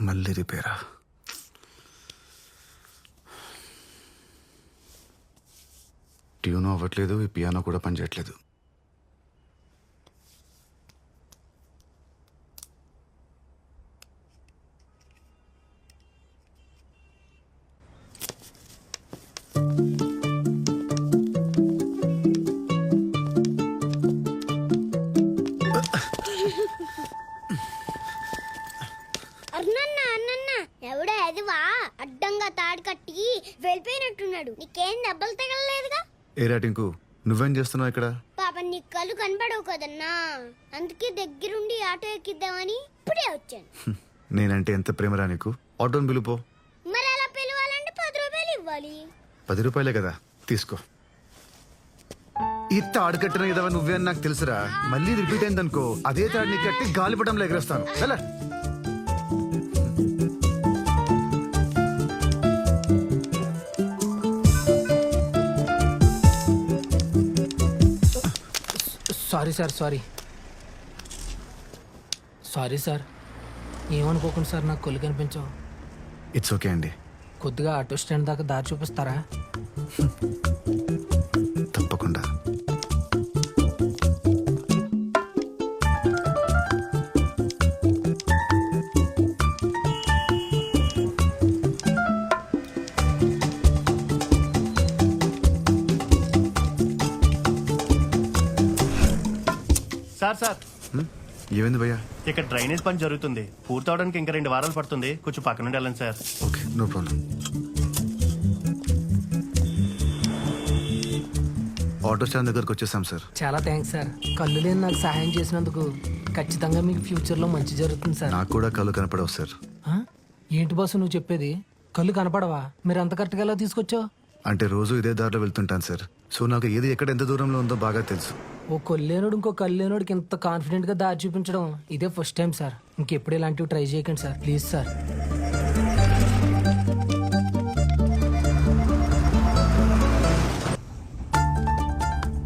మళ్ళీ రిపేరా? ట్యూన్ అవ్వట్లేదు ఈ పియానో కూడా పనిచేయట్లేదు. దెబ్బలు తగలలేదుగా. ఏ రాటింకు నువ్వేం చేస్తున్నావు ఇక్కడ? పాప నీ కళ్ళు కనబడవు కదన్నా. అందుకే దగ్గరుండి ఆటో ఎక్కిద్దామని ఇప్పుడే వచ్చాను. నేనంటే ఎంత ప్రేమరా నీకు? ఆటోని పిలుపో మరి అలా పిలవాలంటే పది రూపాయలు ఇవ్వాలి. పది రూపాయలే కదా తీసుకో. ఈ తాడు కట్టిన ఇదవ నువ్వే అని నాకు తెలుసురా. మళ్ళీ రిపీట్ అయిందనుకో అదే తాడు నీకు కట్టి గాలిపటంలో ఎగరేస్తాను. ఎలా sorry sir sorry. Sorry sir. ఏమనుకోకుండా sir నాకు కొల్లు కనిపించవు ఇట్స్ ఓకే అండి కొద్దిగా ఆటో స్టాండ్ దాకా దారి చూపిస్తారా? తప్పకుండా. Sir sir? ఏమైంది భయ్యా? ఇక్కడ డ్రైనేజ్ పని జరుగుతుంది. పూర్తవడానికి ఇంకా రెండు వారాలు పడుతుంది. కొంచెం పక్క నుండి వెళ్ళండి sir. Okay no problem. Auto stand దగ్గరకు వచ్చేసాం సార్. చాలా థ్యాంక్స్ సార్. కళ్ళు లేని నాకు సహాయం చేసినందుకు ఖచ్చితంగా మీకు ఫ్యూచర్లో మంచి జరుగుతుంది సార్. నాకు కూడా కళ్ళు కనపడవు సార్. ఆ? ఏంటి బాసు నువ్వు చెప్పేది? కళ్ళు కనపడవా? మీరు అంత కరెక్ట్గా ఎలా తీసుకొచ్చావు? అంటే రోజు ఇదే దారిలో వెళ్తుంటాను సార్. సో నాకు ఏది ఎక్కడ ఎంత దూరంలో ఉందో బాగా తెలుసు. ఓ కొల్లేనుడు ఇంకో కళ్ళేనుడికి ఇంత కాన్ఫిడెంట్గా దారి చూపించడం ఇదే ఫస్ట్ టైం సార్. ఇంకెప్పుడు ఇలాంటివి ట్రై చేయకండి సార్. Please sir.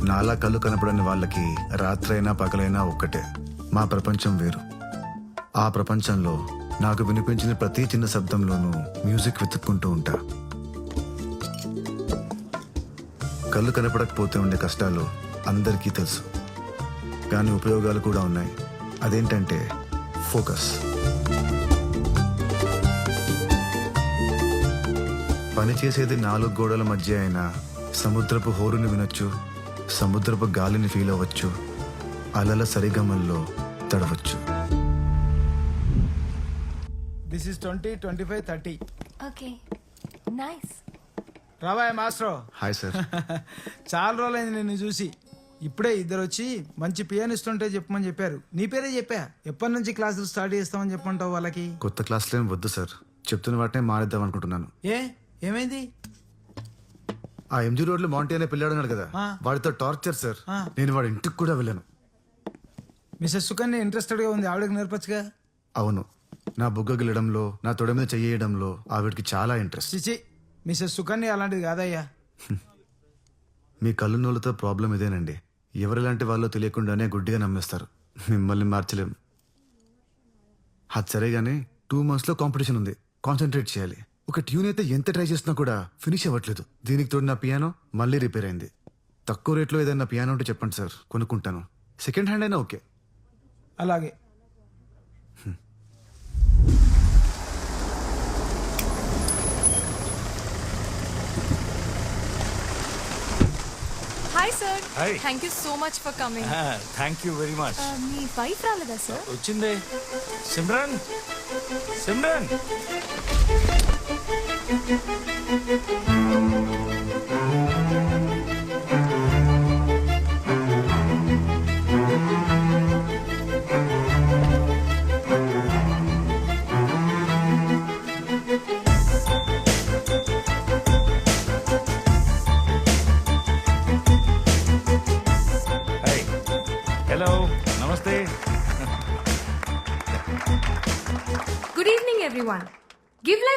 నాలా కళ్ళు కనపడని వాళ్ళకి రాత్రైనా పగలైనా ఒక్కటే. మా ప్రపంచం వేరు. ఆ ప్రపంచంలో నాకు వినిపించిన ప్రతి చిన్న శబ్దంలోనూ మ్యూజిక్ వెతుక్కుంటూ ఉంటా. కళ్ళు కనపడకపోతే ఉండే కష్టాలు అందరికీ తెలుసు. కానీ ఉపయోగాలు కూడా ఉన్నాయి. అదేంటంటే ఫోకస్. పని చేసేది నాలుగు గోడల మధ్య అయినా సముద్రపు హోరుని వినొచ్చు సముద్రపు గాలిని ఫీల్ అవ్వచ్చు అలల సరిగమల్లో తడవచ్చు. This is twenty twenty five thirty Okay. Nice. రావాయ్ మాస్టర్. Hi sir. చాలా రోజులైంది నిన్ను చూసి. ఇప్పుడే ఇద్దరు వచ్చి మంచి పియానిస్ట్ ఉంటే చెప్పమని చెప్పారు. నీ పేరే చెప్పా? ఎప్పటి నుంచి క్లాసులు స్టార్ట్ చేస్తామని చెప్పంటావు వాళ్ళకి? కొత్త క్లాసులు ఏం వద్దు సార్. చెప్తున్న వాటినే మానేద్దాం అనుకుంటున్నాను. ఏ? ఏమైంది? ఆ ఎంజీ రోడ్లో మాంటీ అనే పిల్లాడు ఉన్నాడు కదా. వాడితో టార్చర్ సార్. నేను వాడి ఇంటికి కూడా వెళ్ళాను. మిస్సెస్ సుకన్య ఇంట్రెస్టెడ్గా ఉంది. ఆవిడకి నేర్పచ్చుగా? అవును. నా బుగ్గ గిల్లడంలో నా తొడ మీద చెయ్యడంలో ఆవిడకి చాలా ఇంట్రెస్ట్. చిచి మిస్సెస్ సుకన్య అలాంటిది కాదయ్యా. మీ కళ్ళు నోళ్ళతో ప్రాబ్లం ఇదేనండి. ఎవరిలాంటి వాళ్ళో తెలియకుండానే గుడ్డిగా నమ్మేస్తారు. మిమ్మల్ని మార్చలేం. అది సరే కానీ టూ మంత్స్లో కాంపిటీషన్ ఉంది. కాన్సన్ట్రేట్ చేయాలి. ఒక ట్యూన్ అయితే ఎంత ట్రై చేసినా కూడా ఫినిష్ అవ్వట్లేదు. దీనికి తోడు నా పియానో మళ్ళీ రిపేర్ అయింది. తక్కువ రేట్లో ఏదైనా పియానో ఉంటే చెప్పండి సార్. కొనుక్కుంటాను. సెకండ్ హ్యాండ్ అయినా ఓకే. అలాగే. Hi, sir. Hi. Thank you so much for coming. Thank you very much Uh, మీ వైఫ్ రాలేదా సార్ వచ్చిందే సిమ్రన్ సిమ్రన్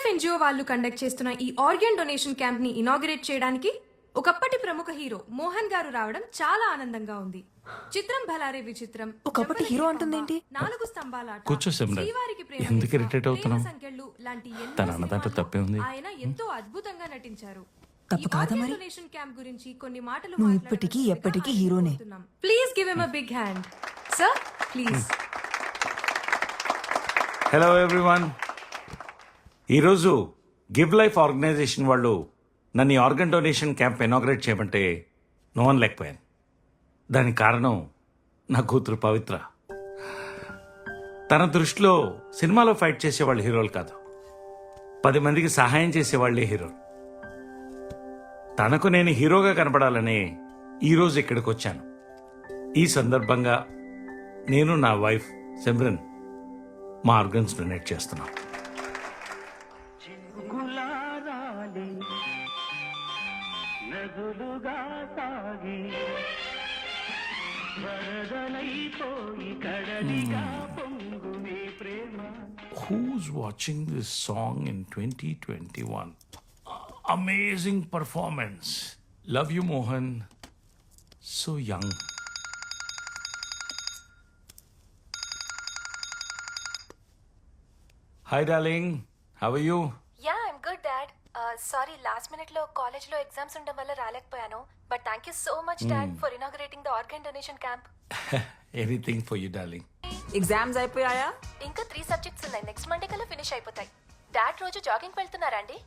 లైఫ్ ఎన్జిఓ వాళ్ళు కండక్ట్ చేస్తున్న ఈ ఆర్గన్ డొనేషన్ క్యాంప్ని ఇనాగ్రేట్ చేయడానికి ఒకప్పటి ప్రముఖ హీరో మోహన్ గారు రావడం చాలా ఆనందంగా ఉంది చిత్రం భలారే విచిత్రం ఒకప్పటి హీరో అంటుందేంటి? నాలుగు స్తంభాల ఆట, కూర్చో, సిమ్రన్. శ్రీవారికి ప్రేమ ఎందుకు లేఖ, irritate అవుతున్నావు? సంఖ్యలు లాంటి ఎన్నో తన అన్న దాంట్లో సినిమాల్లో తప్పే ఉంది. ఆయన ఎంతో అద్భుతంగా నటించారు తప్పు కాదా మరి? డొనేషన్ క్యాంప్ గురించి కొన్ని మాటలు నువ్వు ఇప్పటికీ, ఎప్పటికీ హీరోనే. Please give him a big hand sir please hello everyone ఈరోజు గివ్ లైఫ్ ఆర్గనైజేషన్ వాళ్ళు నన్ను ఈ ఆర్గన్ డొనేషన్ క్యాంప్ ఇనాగ్రేట్ చేయమంటే నో అనలేకపోయాను లేకపోయాను. దానికి కారణం నా కూతురు పవిత్ర. తన దృష్టిలో సినిమాలో ఫైట్ చేసేవాళ్ళు హీరోలు కాదు. పది మందికి సహాయం చేసేవాళ్ళే హీరోలు. తనకు నేను హీరోగా కనపడాలని ఈరోజు ఇక్కడికి వచ్చాను. ఈ సందర్భంగా నేను నా వైఫ్ సిమ్రన్ మా organs donate Who's watching this song in 2021? Amazing performance. Love you, Mohan. So young. Hi, darling. How are you? Yeah sorry last మినిట్లో కాలేజ్లో ఎగ్జామ్స్ ఉండడం వల్ల రాలేకపోయాను. But thank you so much dad for inaugurating the organ donation camp Anything for you, darling. Exams అయిపోయాయా? ఇంకా three subjects ఉన్నాయి. Next Monday కల్లా finish అయిపోతాయి. Dad రోజు జాగింగ్ వెళ్తున్నారా అండి?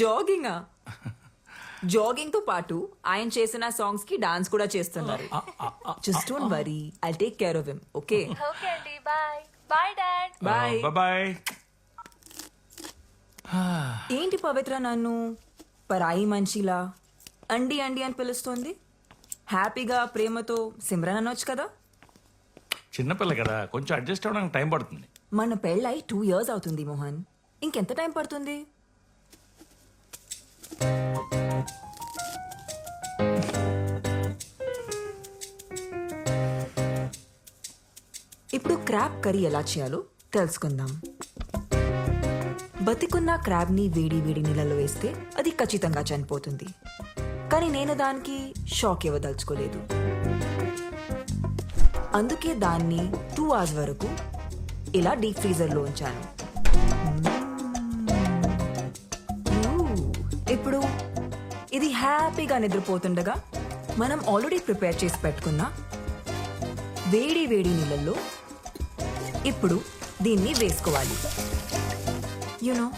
జాగింగా జాగింగ్తో పాటు ఆయన చేసిన సాంగ్స్కి డాన్స్ కూడా చేస్తున్నారు. Just don't worry I take care of him okay okay అండి bye bye dad bye bye. Bye. ఏంటి పవిత్ర నన్ను? పరాయి మనిషిలా? అండి అండి అని పిలుస్తోంది. హ్యాపీగా ప్రేమతో సిమ్రన్ అనొచ్చు కదా? చిన్నపిల్ల కదా కొంచెం అడ్జస్ట్ అవ్వడానికి టైం పడుతుంది. మన పెళ్ళై టూ ఇయర్స్ అవుతుంది మోహన్. ఇంకెంత టైం పడుతుంది? ఇప్పుడు క్రాబ్ కర్రీ ఎలా చేయాలో తెలుసుకుందాం. బతికున్న క్రాబ్ని వేడి వేడి నీళ్ళలో వేస్తే అది ఖచ్చితంగా చనిపోతుంది. కానీ నేను దానికి షాక్ ఇవ్వదలుచుకోలేదు. అందుకే దాన్ని టూ అవర్స్ వరకు ఇలా డీప్ ఫ్రీజర్లో ఉంచాను. ఇప్పుడు ఇది హ్యాపీగా నిద్రపోతుండగా మనం ఆల్రెడీ ప్రిపేర్ చేసి పెట్టుకున్న వేడి వేడి నీళ్ళల్లో ఇప్పుడు దీన్ని వేసుకోవాలి. You know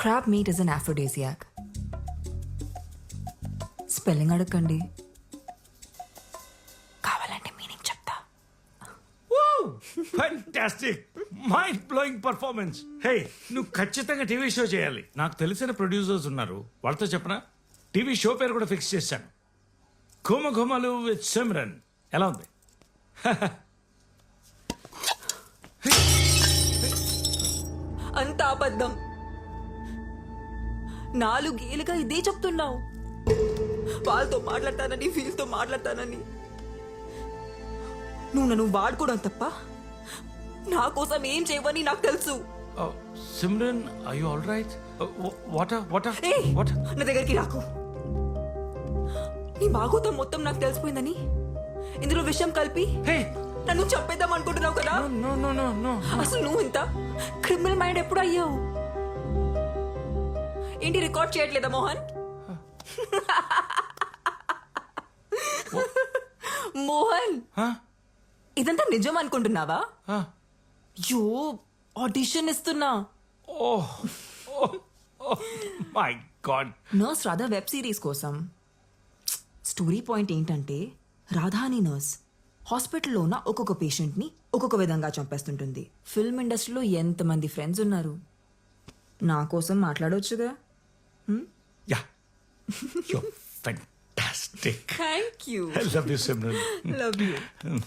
crab meat is an aphrodisiac spelling అడగండి కావాలంటే మీనింగ్ చెప్తా. Fantastic mind blowing performance hey నువ్వు ఖచ్చితంగా టీవీ షో చేయాలి. నాకు తెలిసిన ప్రొడ్యూసర్స్ ఉన్నారు. వాళ్ళతో చెప్పనా? టీవీ షో పేరు కూడా ఫిక్స్ చేశాను. ఘుమ ఘుమలు విత్ సిమ్రన్ ఎలా ఉంది? అంత అబద్ధం. నాలుగేళ్ళుగా ఇదే చెప్తున్నావు. వాళ్ళతో మాట్లాడతానని వీళ్ళతో మాట్లాడతానని. నువ్వు నన్ను వాడుకోవడం తప్ప నా కోసం ఏం చేయవని నాకు తెలుసు. Simran I you all right water ఏయ్, వాటర్ నా దగ్గరికి రాకు. నీ బాగోతం మొత్తం నాకు తెలిసిపోయిందని ఇందులో విషయం కలిపి హే నన్ను చంపేద్దాం అనుకుంటున్నావు కదా? నో నో నో నో అసలు నువ్వు ఇంత క్రిమినల్ మైండ్ ఎప్పుడు అయ్యావు? ఏంటి రికార్డ్ చేయట్లేదా మోహన్? మోహన్ ఇదంతా నిజం అనుకుంటున్నావా? యో ఆడిషన్ ఇస్తున్నా. My god nurse Radha web series కోసం. స్టోరీ పాయింట్ ఏంటంటే రాధా అని నర్స్ హాస్పిటల్లో ఉన్న ఒక్కొక్క పేషెంట్ని ఒక్కొక్క విధంగా చంపేస్తుంటుంది. ఫిల్మ్ ఇండస్ట్రీలో ఎంతమంది ఫ్రెండ్స్ ఉన్నారు? నా కోసం మాట్లాడవచ్చుగా yeah. Thank you love you Simran. Love you.